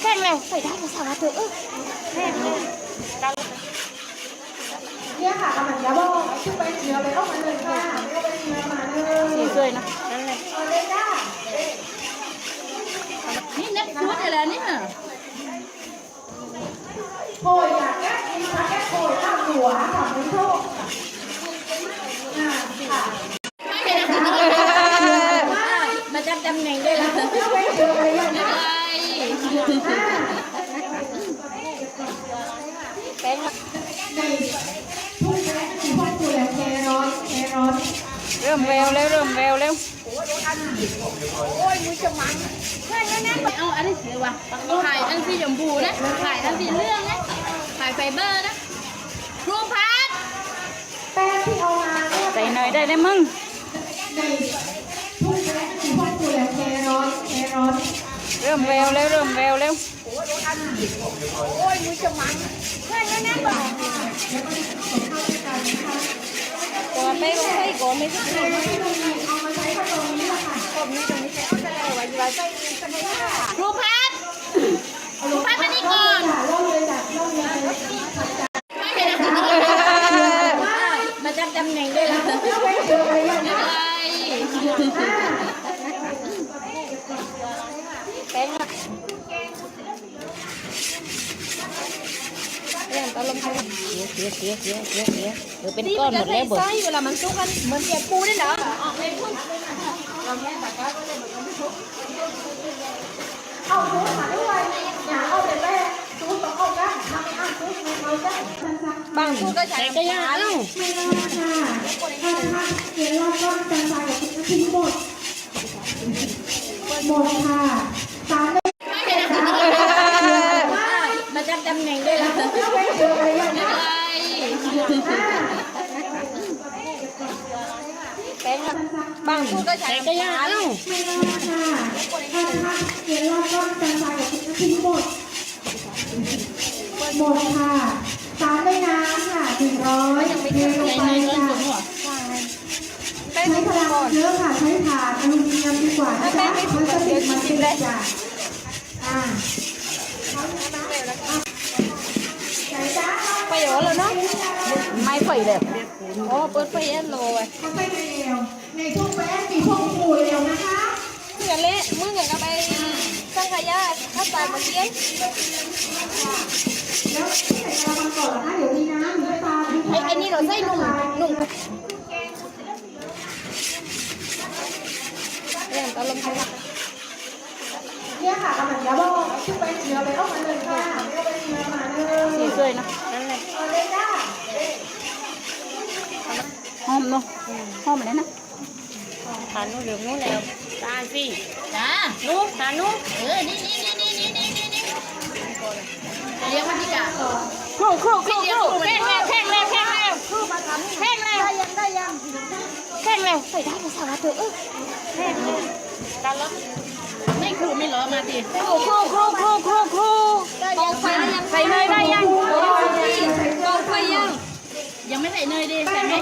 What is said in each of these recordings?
แข่งแล้วใส่ได้ภาษาเถอะเออแข่งเลยเนี่ยค่ะกำลังจะบอกชื่อไปเดี๋ยวไปเอามาเลยค่ะไม่เอาไปเนื้อมาเลยสีสวยนะนั่นแหละเอาเลยจ้านี่เน็ตชุดอะไรเนี่ยโคยอะแก้กินค่ะแก้โคยข้าวหัวค่ะไม่โชคอ่าค่ะมาจำตำแหน่งได้แล้วเอาไปเดี๋ยวไปเอานะ อะไร อ่าแป้งในทุ่งแรกที่พ่อคุยแล้วแครอทแครอทเริ่มแววแล้วเริ่มแววแล้วเอาอันนี้สีวะถ่ายอันสีชมพูนะถ่ายอันสีเหลืองนะถ่ายไฟเบอร์นะครูพัดแป้งที่เอามาเนี่ยใส่หน่อยได้ได้มึง เริ่มแววแล้วเริ่มแววแล้วตัวไปก็ไปก่อนไม่ต้องเอามาใช้ก็ตรงนี้แหละค่ะครูพัดครูพัดมานี่ก่อนเล่าเลยจ้ะเล่าเลยมาจำตำแหน่งได้แล้วเอาไปเดี๋ยวไปเอานะอะไรอ่า แป้ง เรื่องตลมเสียเสียเสียเสียเสียเดี๋ยวเป็นก้อนหมดแล้วเบิดเวลามันสุกกันเหมือนเกี๊ยวปูนี่เหรอเอาซูสมาด้วยอย่าเอาแต่แม่ซูสต้องเอากันทำไม่เอาซูสไม่เอาจ้ะบางคู่ก็ใช้ก็ยังเอ้าไม่รอดค่ะถ้าถ้าเดี๋ยวรอดก็จะใส่กับทุกทีหมดหมดค่ะตามเลย มาจำตำแหน่งได้แล้ว เอาไปเดี๋ยวไปเอานะ อะไร อ่า แป้ง บางคู่ก็ใช้ก็ยังเอ้าไม่รอดค่ะถ้าถ้าเดี๋ยวรอก็จะใส่กับทุกทีหมดหมดค่ะตามด้วยน้ำค่ะถึงร้อยเทลงใส่ไปเนยก้อนค่ะใช้พลังเยอะค่ะใช้ถ่านอลูมิเนียมดีกว่านะจ๊ะมันจะติดมันติดจ้ะอ่าใส่จ้าไปเหรอเลยเนาะ ไม่ไฟเลยอ๋อเปิดไฟแอนโลไว้เขาไปเร็วในทุ่งแป้งมีพวกหมูเร็วนะคะเมื่อเละมืออย่างกับไปสังขยาถ้าตายมาเกี้ยแล้วใส่กระมังก่อนนะคะเดี๋ยวมีน้ำมีปลาไอ้ไอ้นี่เราใส่นุ่มนุ่มเรื่องตลมเนี่ยค่ะกำลังจะบอกชื่อไปเดี๋ยวไปเอามาเลยค่ะไม่เอาไปเนื้อมาเลยสีสวยนะนั่นแหละ เอาเลยจ้าหอมเนาะหอมอะไรนะทานนู้นเหลืองนู้นแล้วตาสิจ้านู้นทานนู้นเออ นี่นี่นี่นี่นี่นี่นี่เลี้ยงมันดีกว่าครูครูครูเลี้ยงแข่งแล้วแข่งแล้วแข่งแล้วแข่งแล้วได้ยังได้ยังแข่งแล้วใส่ได้ภาษาเถอะเออแข่งแล้วกันแล้วไม่ครูไม่ล้อมาดิครูครูครูครูครูครูได้ยังไฟได้ยังใส่เนยได้ยังกองไฟยังยังไม่ใส่เนยดิใส่ไหม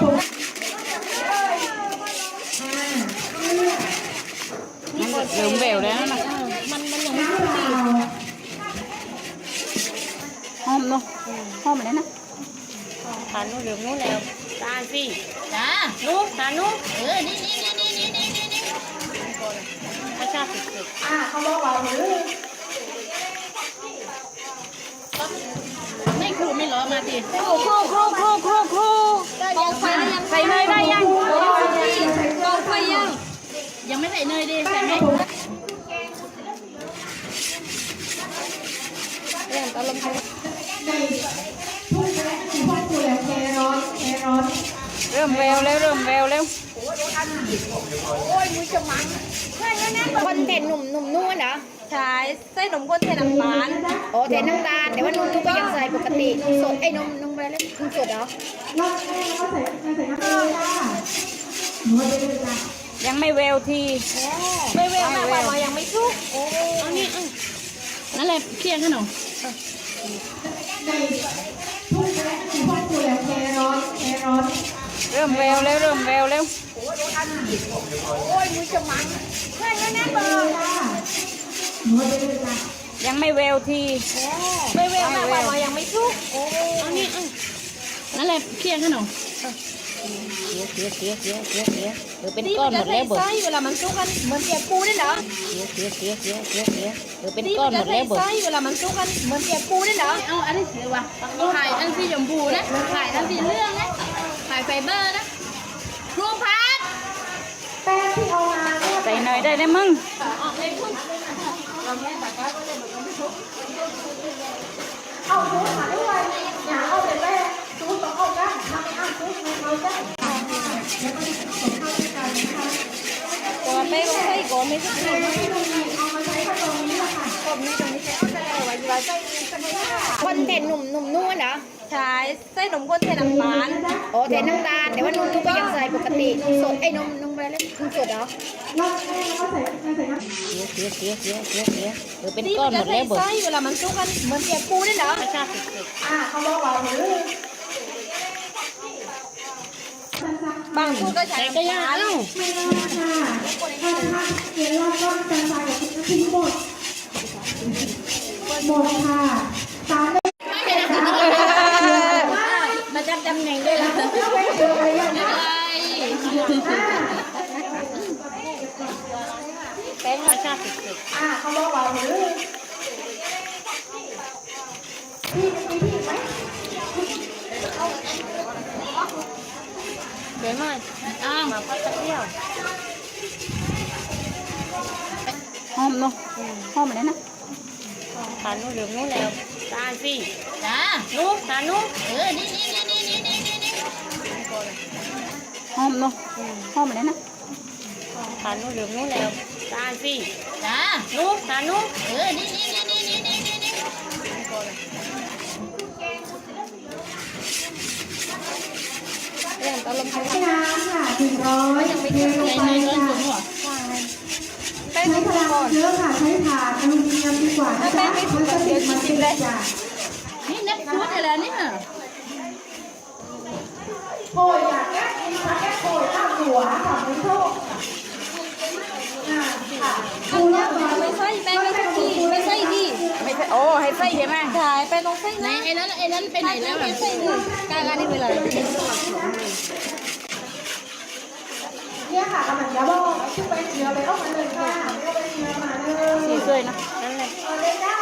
มัน เหลืองเบลแล้วนะมันมันยังไม่น้ำเปล่าหอมเนาะหอมอะไรนะทานนู้นเหลืองนู้นแล้วตาสิจ้านู้นทานนู้นเออนี่นี่นี่นี่นี่นี่นี่ถ้าชาติสุดอ่าเขาบอกว่าหรือไม่ครูไม่ล้อมาดิครูครูครูครูครูครูกองไฟได้ยัง ใส่เนยได้ยัง กองไฟยัง ยังไม่ ใส่เนยดิใส่ไหมเรื่องตลมในทุ่งแป้งมีพวกหมูแล้วแครอทแครอทเริ่มแววแล้วเริ่มแววแล้วคนเทนหนุ่มหนุ่มนวลเหรอใช่ใส่นมข้นเทน้ำตาลโอ้แต่น้ำตาลแต่ว่านมทุกก็ยังใส่ปกตินมสดไอ้นมนมอะไรเลยนมสดเหรอรอบแรกแล้วก็ใส่ใส่น้ำเกลือค่ะหนูเอาไปเลยจ้ะ ยังไม่แววทีไม่เวลมากกว่ามายังไม่สุกเอานี่เอานั่นแหละเคี่ยงขนมในทุ่งแป้งมีพวกหมูแล้วแครอทแครอทเริ่มแววแล้วเริ่มแววแล้วเกลือค่ะหนูเอาไปเลยจ้ะยังไม่เวลทีไม่เวลมากกว่ายังไม่ชุกเอานี่เอานั่นแหละเคี่ยงขนมเสียเสียเสียเสียเสียเสียเดี๋ยวเป็นก้อนหมดแล้วเบิร์ไส้เวลามันซุกกันเหมือนเปียกปูนี่เหรอเสียเสียเสียเสียเสียเสียเดี๋ยวเป็นก้อนหมดแล้วเบิร์ไส้เวลามันซุกกันเหมือนเปียกปูนี่เหรอเอาอันนี้สีวะขายอันสีชมพูนะขายอันสีเหลืองนะขายไฟเบอร์นะครูพัดแป้งที่เอามาใส่หน่อยได้ไหมมึงเอาชุดมาด้วยอย่าเอาแต่แป้งชุดต้องเอากันมาไม่เอาชุดไม่เอาจ้ะ ตัวเป้ก็ใส่ก่อนไม่ใช่ เอามาใช้กับตรง นี้แหละค่ะคนเทหนุ่มหนุ่มนวลเหรอใช่ไส้นมข้นเทน้ำตาลโอ้เทน้ำตาลแต่ว่านมทุกก็ยังใส่ปกติสดไอ้นมนมอะไรเลยนมสดเหรอแล้วแป้งแล้วก็ใส่ใส่น้ำเสียเสียเสียเสียเสียเสียเดี๋ยวเป็นก้อนหมดแล้วเบิร์ไส้เวลามันซุกกันเหมือนเปียกปูนี่เหรออ่าเขาบอกว่าหรือบางคนก็ใช้ก็ยากไม่ได้ค่ะถ้าถ้าเขียนว่าต้นกระจายกับทุกทีหมด หมดค่ะตามเลยมาจับตำแหน่งด้วยล่ะเอาไปเจอเลยอย่างนี้อะไรแป้งรสชาติติดอ่าเขาบอกว่าหรือพี่มีพี่ไหมเดี๋ยวหน่อยอ้าวมาพักเที่ยวหอมเนาะหอมอะไรนะ ทานนู้นเหลืองนู้นแล้วทานสิจ้านู้นทานนู้นเออ นี่นี่นี่นี่นี่นี่นี่หอมเนาะหอมอะไรนะทานนู้นเหลืองนู้นแล้วทานสิจ้านู้นทานนู้นเออนี่นี่นี่นี่นี่นี่นี่เรื่องตอนลมพัดน้ำค่ะถึงร้อยยังไม่เทลงในไปในต้นค่ะสูงหัว ใช้พลังเยอะค่ะ ใช้ถ่านอลูมิเนียมดีกว่านะคะมันจะติดมันติดจ้ะนี่นับชุดอะไรเนี่ยโอยค่ะแก้กินค่ะแก้โอยข้าวหัวค่ะไม่โชคอ่าค่ะดูแลไม่ใส่แป้งไม่ใส่ดีไม่ใส่ดีไม่ใส่โอ้ให้ใส่ใช่ไหมใช่แป้งต้องใส่ไหนไอ้นั้นไอ้นั้นไปไหนแล้วอะใส่เลยกลางอันนี้ไปเลย เนี่ยค่ะกำลังจะบอกชื่อไปเชียวเลยเอามาเลยค่ะเอาไปเชียวมาเลยสีสวยนะนั่นแหละเอาเลยจ้า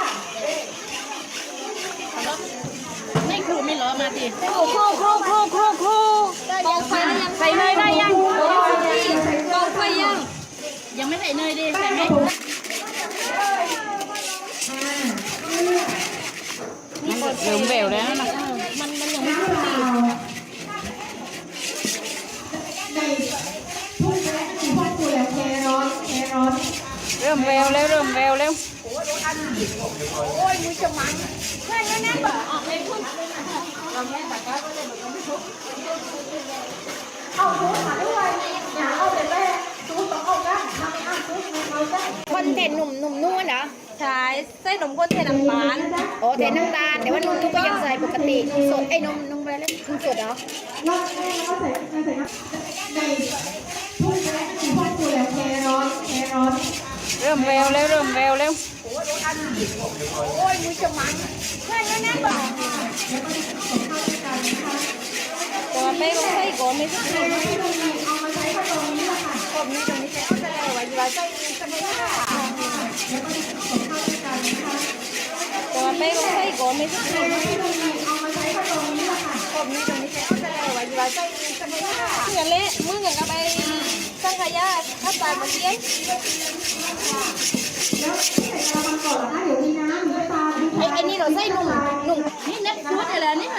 ไม่ครูไม่ล้อมาดิครูครูครูครูครูครูกองไฟได้ยังใส่เนยได้ยังกองไฟยัง ยังไม่ใส่เนยดิใส่ไหมมันเหลืองเบลแล้วนะ มันมันยัง น้ำเปล่าในพุ่งและที่พ่อคุยกับแครอทแครอท เริ่มเบลแล้วเริ่มเบลแล้วเอาชุดมาด้วยอย่าเอาแต่แป้งชุดต้องเอากันมาไม่เอาชุดไม่เอาจ้ะคนเทหนุ่มหนุ่มนเหรอใช่ไส้นมข้นเทน้ำตาลโอ้เทน้ำตาลแต่ว่านมทุกก็ยังใส่ปกติสดไอ้นมนมอะไรเลยนมสดเหรอแล้วแป้งแล้วก็ใส่ใส่ใส่ในพุ่งและที่พ่อคุยกับแครอทแครอท เริ่มเบลแล้วเริ่มเบลแล้วตัวเป้ก็ใส่ก่อนไม่ใช่เอามาใช้ตรงนี้แหละค่ะผมนี่ตรงนี้ใส่ใส่ไว้เวลาใส่ใส่ตัวเป้ก็ใส่ก่อนไม่ใช่เอามาใช้กับตรงนี้ละค่ะ ผมนี่ตรงนี้ใส่ใส่ไว้เวลาใส่ใส่เงินเละมือเงินเอาไปสังขยาถ้าตายมาเลี้ยงแล้วเดี๋ยวมีน้ำมีปลามีไอ้ไอ้นี่เราใส่หนุ่มหนุ่มนี่เนับชุดอะไรเนี่ย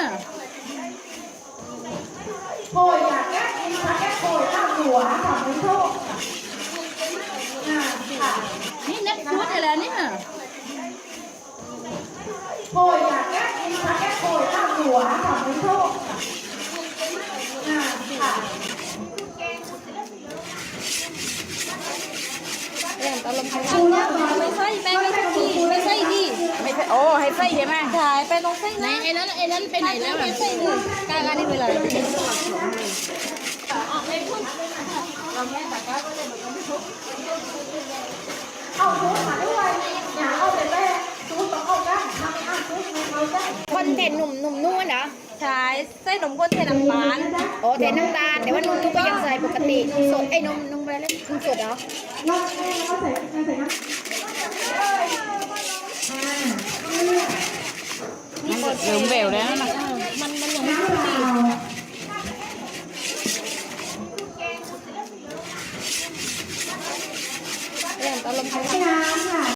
โอยค่ะแก้แก้โอยข้าวหัวค่ะไม่โชคอ่าค่ะนี่เนับชุดอะไรเนี่ยโอย หัวค่ะคอ่าค่ะเรื่องตอนลมพัดดูแล้วก่อนไม่ใส่แป้งไม่ใส่ดีไม่ใส่ดีไม่ใส่โอ้ให้ใส่ใช่ไหมใช่แป้งต้องใส่ไหนะไอ้นั้นไอ้นั้นไปไหนแล้วอะใส่เลยกลางอันนี้ไปเลยเอาชุดมาด้วยอย่าเอาแต่แป้องเอาด้วยทำอ่างชุเห็นหนุ่มหนุ่มนุ่นเหรอใช่ไส้นมข้นเทน้ำตาลโอ้เทน้ำตาลแต่ว่านุ่มทุกก็ยังใส่ปกติสดไอ้นมนมอะไรเลยนมสดเหรอรอบแรกแล้วก็ใส่ใส่น้ำอ่ามันเหลวเบลแล้วนะมันมันยังไม่น้ำเปล่าเรื่องตอนลมพัดเป็น